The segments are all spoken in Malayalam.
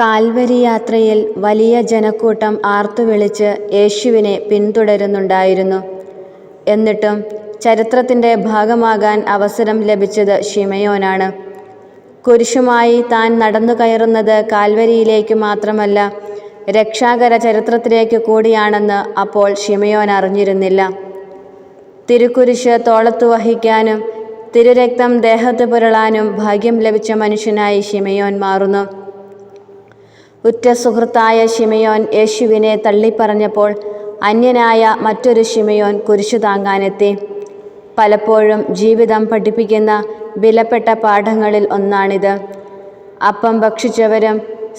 കാൽവരി യാത്രയിൽ വലിയ ജനക്കൂട്ടം ആർത്തുവിളിച്ച് യേശുവിനെ പിന്തുടരുന്നുണ്ടായിരുന്നു. എന്നിട്ടും ചരിത്രത്തിന്റെ ഭാഗമാകാൻ അവസരം ലഭിച്ചത് ഷിമയോനാണ് കുരിശുമായി താൻ നടന്നു കയറുന്നത് കാൽവരിയിലേക്ക് മാത്രമല്ല രക്ഷാകര ചരിത്രത്തിലേക്ക് കൂടിയാണെന്ന് അപ്പോൾ ഷിമയോൻ അറിഞ്ഞിരുന്നില്ല. തിരുക്കുരിശ് തോളത്തു വഹിക്കാനും തിരുരക്തം ദേഹത്ത് പുരളാനും ഭാഗ്യം ലഭിച്ച മനുഷ്യനായി ഷിമയോൻ മാറുന്നു. ഉറ്റ സുഹൃത്തായ ഷിമയോൻ യേശുവിനെ തള്ളിപ്പറഞ്ഞപ്പോൾ അന്യനായ മറ്റൊരു ഷിമയോൻ കുരിശു താങ്ങാനെത്തി. പലപ്പോഴും ജീവിതം പഠിപ്പിക്കുന്ന വിലപ്പെട്ട പാഠങ്ങളിൽ ഒന്നാണിത്. അപ്പം ഭക്ഷിച്ചവരും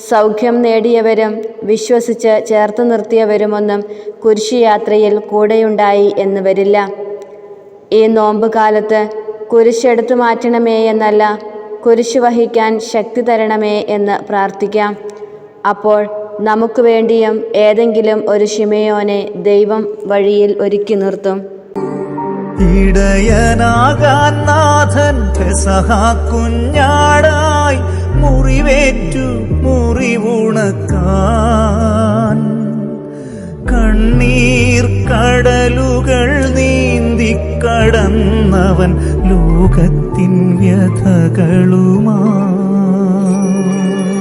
സൗഖ്യം നേടിയവരും വിശ്വസിച്ച് ചേർത്ത് നിർത്തിയവരുമൊന്നും കുരിശുയാത്രയിൽ കൂടെയുണ്ടായി എന്ന് വരില്ല. ഈ നോമ്പ് കാലത്ത് കുരിശെടുത്തു മാറ്റണമേ എന്നല്ല കുരിശു വഹിക്കാൻ ശക്തി തരണമേ എന്ന് പ്രാർത്ഥിക്കാം. അപ്പോൾ നമുക്ക് വേണ്ടിയും ഏതെങ്കിലും ഒരു ശിമയോനെ ദൈവം വഴിയിൽ ഒരുക്കി നിർത്തും. ഇടയനാകാൻ നാഥൻ കുഞ്ഞാടായി മുറിവേറ്റു മുറിവുണക്കാൻ. കണ്ണീർ കടലുകൾ നീന്തി കടന്നവൻ ലോകത്തിൻ വ്യഥകളുമായി